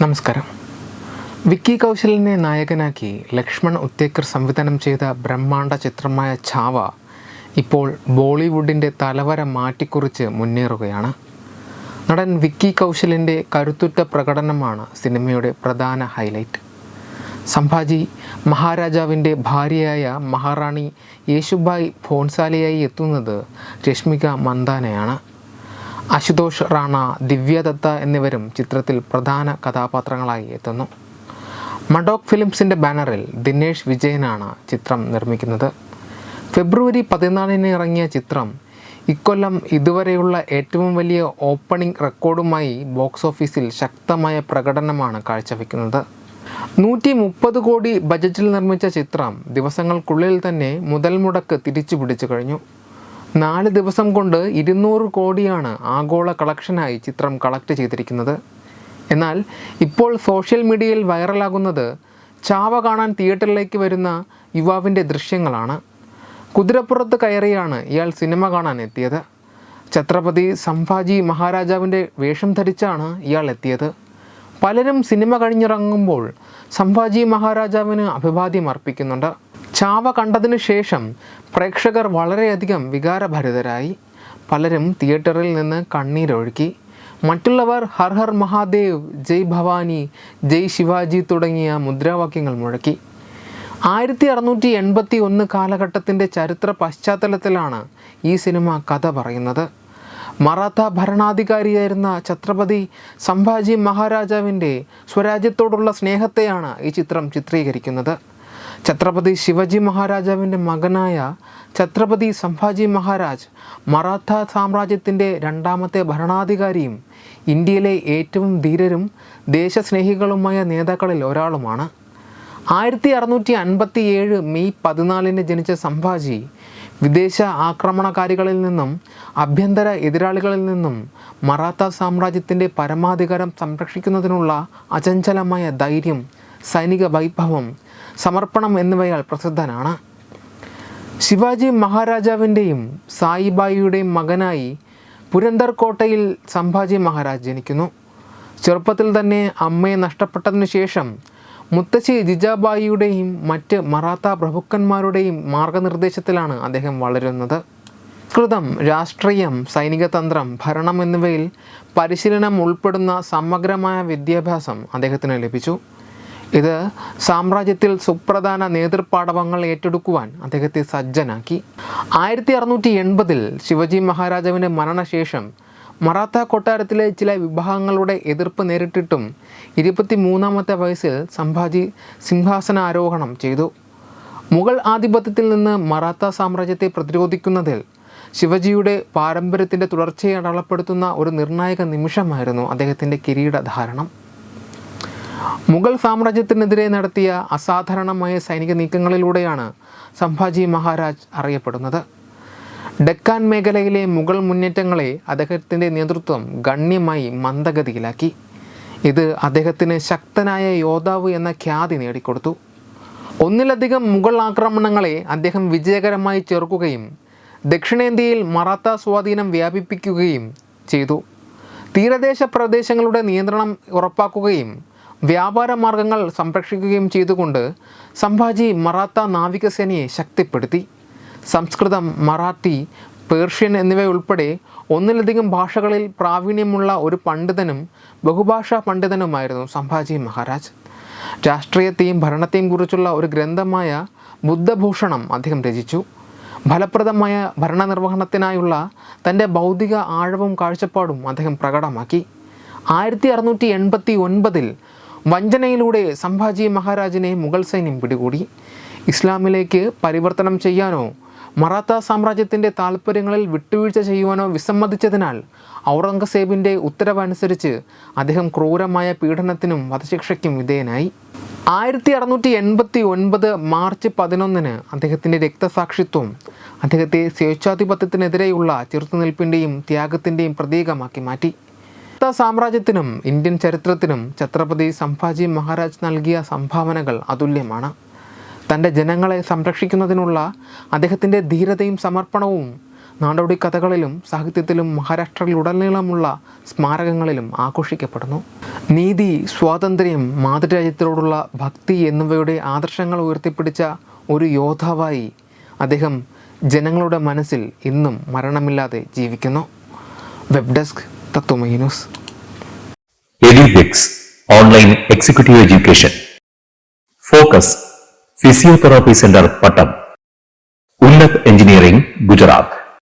നമസ്കാരം. വിക്കി കൗശലിനെ നായകനാക്കി ലക്ഷ്മൺ ഉത്തേക്കർ സംവിധാനം ചെയ്ത ബ്രഹ്മാണ്ഡ ചിത്രമായ ഛാവ ഇപ്പോൾ ബോളിവുഡിന്റെ തലവര മാറ്റിക്കുറിച്ച് മുന്നേറുകയാണ്. നടൻ വിക്കി കൗശലിന്റെ കരുത്തുറ്റ പ്രകടനമാണ് സിനിമയുടെ പ്രധാന ഹൈലൈറ്റ്. സംഭാജി മഹാരാജാവിന്റെ ഭാര്യയായ മഹാറാണി യേശുബായ് ഫോൺസാലയായി എത്തുന്നത് രശ്മിക മന്ദാനയാണ്. അശുതോഷ് റാണ ദിവ്യദത്ത എന്നിവരും ചിത്രത്തിൽ പ്രധാന കഥാപാത്രങ്ങളായി എത്തുന്നു. മഡോക് ഫിലിംസിന്റെ ബാനറിൽ ദിനേഷ് വിജയനാണ് ചിത്രം നിർമ്മിക്കുന്നത്. ഫെബ്രുവരി പതിനാലിന് ഇറങ്ങിയ ചിത്രം ഇക്കൊല്ലം ഇതുവരെയുള്ള ഏറ്റവും വലിയ ഓപ്പണിംഗ് റെക്കോർഡുമായി ബോക്സ് ഓഫീസിൽ ശക്തമായ പ്രകടനമാണ് കാഴ്ചവെക്കുന്നത്. നൂറ്റി മുപ്പത് കോടി ബജറ്റിൽ നിർമ്മിച്ച ചിത്രം ദിവസങ്ങൾക്കുള്ളിൽ തന്നെ മുതൽ മുടക്ക് തിരിച്ചു പിടിച്ചു കഴിഞ്ഞു. നാല് ദിവസം കൊണ്ട് ഇരുന്നൂറ് കോടിയാണ് ആഗോള കളക്ഷനായി ചിത്രം കളക്ട് ചെയ്തിരിക്കുന്നത്. എന്നാൽ ഇപ്പോൾ സോഷ്യൽ മീഡിയയിൽ വൈറലാകുന്നത് ചാവ കാണാൻ തിയേറ്ററിലേക്ക് വരുന്ന യുവാവിന്റെ ദൃശ്യങ്ങളാണ്. കുതിരപ്പുറത്ത് കയറിയാണ് ഇയാൾ സിനിമ കാണാൻ എത്തിയത്. ഛത്രപതി സംഭാജി മഹാരാജാവിന്റെ വേഷം ധരിച്ചാണ് ഇയാൾ എത്തിയത്. പലരും സിനിമ കഴിഞ്ഞിറങ്ങുമ്പോൾ സംഭാജി മഹാരാജാവിന് അഭിവാദ്യം അർപ്പിക്കുന്നുണ്ട്. ചാവ കണ്ടതിന് ശേഷം പ്രേക്ഷകർ വളരെയധികം വികാരഭരിതരായി. പലരും തിയേറ്ററിൽ നിന്ന് കണ്ണീരൊഴുക്കി. മറ്റുള്ളവർ ഹർ ഹർ മഹാദേവ് ജയ് ഭവാനി ജയ് ശിവാജി തുടങ്ങിയ മുദ്രാവാക്യങ്ങൾ മുഴക്കി. ആയിരത്തി അറുന്നൂറ്റി എൺപത്തി ഒന്ന് കാലഘട്ടത്തിന്റെ ചരിത്ര പശ്ചാത്തലത്തിലാണ് ഈ സിനിമ കഥ പറയുന്നത്. മറാത്ത ഭരണാധികാരിയായിരുന്ന ഛത്രപതി സംഭാജി മഹാരാജാവിന്റെ സ്വരാജ്യത്തോടുള്ള സ്നേഹത്തെയാണ് ഈ ചിത്രം ചിത്രീകരിക്കുന്നത്. ഛത്രപതി ശിവജി മഹാരാജാവിന്റെ മകനായ ഛത്രപതി സംഭാജി മഹാരാജ് മറാത്ത സാമ്രാജ്യത്തിന്റെ രണ്ടാമത്തെ ഭരണാധികാരിയും ഇന്ത്യയിലെ ഏറ്റവും ധീരരും ദേശസ്നേഹികളുമായ നേതാക്കളിൽ ഒരാളുമാണ്. ആയിരത്തി അറുന്നൂറ്റി അൻപത്തി ഏഴ് മെയ് പതിനാലിന് ജനിച്ച സംഭാജി വിദേശ ആക്രമണകാരികളിൽ നിന്നും ആഭ്യന്തര എതിരാളികളിൽ നിന്നും മറാത്ത സാമ്രാജ്യത്തിന്റെ പരമാധികാരം സംരക്ഷിക്കുന്നതിനുള്ള അചഞ്ചലമായ ധൈര്യം സൈനിക വൈഭവം സമർപ്പണം എന്നിവയാൽ പ്രസിദ്ധനാണ്. ശിവാജി മഹാരാജാവിന്റെയും സായിബായിയുടെയും മകനായി പുരന്തർ കോട്ടയിൽ സംഭാജി മഹാരാജ് ജനിക്കുന്നു. ചെറുപ്പത്തിൽ തന്നെ അമ്മയെ നഷ്ടപ്പെട്ടതിനു ശേഷം മുത്തശ്ശി ജിജാബായിയുടെയും മറ്റ് മറാത്ത പ്രഭുക്കന്മാരുടെയും മാർഗനിർദ്ദേശത്തിലാണ് അദ്ദേഹം വളരുന്നത്. സംസ്കൃതം രാഷ്ട്രീയം സൈനിക തന്ത്രം ഭരണം എന്നിവയിൽ പരിശീലനം ഉൾപ്പെടുന്ന സമഗ്രമായ വിദ്യാഭ്യാസം അദ്ദേഹത്തിന് ലഭിച്ചു. ഇത് സാമ്രാജ്യത്തിൽ സുപ്രധാന നേതൃപാടവങ്ങൾ ഏറ്റെടുക്കുവാൻ അദ്ദേഹത്തെ സജ്ജനാക്കി. ആയിരത്തി അറുന്നൂറ്റി എൺപതിൽ ശിവജി മഹാരാജാവിന്റെ മരണശേഷം മറാത്ത കൊട്ടാരത്തിലെ ചില വിഭാഗങ്ങളുടെ എതിർപ്പ് നേരിട്ടിട്ടും ഇരുപത്തി മൂന്നാമത്തെ വയസ്സിൽ സംഭാജി സിംഹാസനാരോഹണം ചെയ്തു. മുഗൾ ആധിപത്യത്തിൽ നിന്ന് മറാത്ത സാമ്രാജ്യത്തെ പ്രതിരോധിക്കുന്നതിൽ ശിവജിയുടെ പാരമ്പര്യത്തിന്റെ തുടർച്ചയെ അടയാളപ്പെടുത്തുന്ന ഒരു നിർണായക നിമിഷമായിരുന്നു അദ്ദേഹത്തിന്റെ കിരീടധാരണം. മുഗൾ സാമ്രാജ്യത്തിനെതിരെ നടത്തിയ അസാധാരണമായ സൈനിക നീക്കങ്ങളിലൂടെയാണ് സംഭാജി മഹാരാജ് അറിയപ്പെടുന്നത്. ഡെക്കാൻ മേഖലയിലെ മുഗൾ മുന്നേറ്റങ്ങളെ അദ്ദേഹത്തിന്റെ നേതൃത്വം ഗണ്യമായി മന്ദഗതിയിലാക്കി. ഇത് അദ്ദേഹത്തിന് ശക്തനായ യോദ്ധാവ് എന്ന ഖ്യാതി നേടിക്കൊടുത്തു. ഒന്നിലധികം മുഗൾ ആക്രമണങ്ങളെ അദ്ദേഹം വിജയകരമായി ചെറുക്കുകയും ദക്ഷിണേന്ത്യയിൽ മറാത്ത സ്വാധീനം വ്യാപിപ്പിക്കുകയും ചെയ്തു. തീരദേശ പ്രദേശങ്ങളുടെ നിയന്ത്രണം ഉറപ്പാക്കുകയും വ്യാപാര മാർഗങ്ങൾ സംരക്ഷിക്കുകയും ചെയ്തുകൊണ്ട് സംഭാജി മറാത്ത നാവികസേനയെ ശക്തിപ്പെടുത്തി. സംസ്കൃതം മറാത്തി പേർഷ്യൻ എന്നിവയുൾപ്പെടെ ഒന്നിലധികം ഭാഷകളിൽ പ്രാവീണ്യമുള്ള ഒരു പണ്ഡിതനും ബഹുഭാഷാ പണ്ഡിതനുമായിരുന്നു സംഭാജി മഹാരാജ്. രാഷ്ട്രീയത്തെയും ഭരണത്തെയും കുറിച്ചുള്ള ഒരു ഗ്രന്ഥമായ ബുദ്ധഭൂഷണം അദ്ദേഹം രചിച്ചു. ഫലപ്രദമായ ഭരണനിർവഹണത്തിനായുള്ള തന്റെ ഭൗതിക ആഴവും കാഴ്ചപ്പാടും അദ്ദേഹം പ്രകടമാക്കി. ആയിരത്തി അറുന്നൂറ്റി എൺപത്തി ഒൻപതിൽ വഞ്ചനയിലൂടെ സംഭാജി മഹാരാജിനെ മുഗൾ സൈന്യം പിടികൂടി. ഇസ്ലാമിലേക്ക് പരിവർത്തനം ചെയ്യാനോ മറാത്ത സാമ്രാജ്യത്തിന്റെ താൽപ്പര്യങ്ങളിൽ വിട്ടുവീഴ്ച ചെയ്യുവാനോ വിസമ്മതിച്ചതിനാൽ ഔറംഗസേബിന്റെ ഉത്തരവനുസരിച്ച് അദ്ദേഹം ക്രൂരമായ പീഡനത്തിനും വധശിക്ഷയ്ക്കും വിധേയനായി. ആയിരത്തി അറുന്നൂറ്റി എൺപത്തി ഒൻപത് മാർച്ച് പതിനൊന്നിന് അദ്ദേഹത്തിന്റെ രക്തസാക്ഷിത്വം അദ്ദേഹത്തെ സ്വേച്ഛാധിപത്യത്തിനെതിരെയുള്ള ചെറുത്തുനിൽപ്പിന്റെയും ത്യാഗത്തിന്റെയും പ്രതീകമാക്കി മാറ്റി. മറാത്ത സാമ്രാജ്യത്തിനും ഇന്ത്യൻ ചരിത്രത്തിനും ഛത്രപതി സംഭാജി മഹാരാജ് നൽകിയ സംഭാവനകൾ അതുല്യമാണ്. തന്റെ ജനങ്ങളെ സംരക്ഷിക്കുന്നതിനുള്ള അദ്ദേഹത്തിന്റെ ധീരതയും സമർപ്പണവും നാടോടി കഥകളിലും സാഹിത്യത്തിലും മഹാരാഷ്ട്രയിലുടനീളമുള്ള സ്മാരകങ്ങളിലും ആഘോഷിക്കപ്പെടുന്നു. നീതി സ്വാതന്ത്ര്യം മാതൃരാജ്യത്തോടുള്ള ഭക്തി എന്നിവയുടെ ആദർശങ്ങൾ ഉയർത്തിപ്പിടിച്ച ഒരു യോദ്ധാവായി അദ്ദേഹം ജനങ്ങളുടെ മനസ്സിൽ ഇന്നും മരണമില്ലാതെ ജീവിക്കുന്നു. വെബ് ഡെസ്ക് तत्वमयिनोस एडुटेक्स online executive education focus physiotherapy centre पटम उन्नत इंजीनियरिंग गुजरात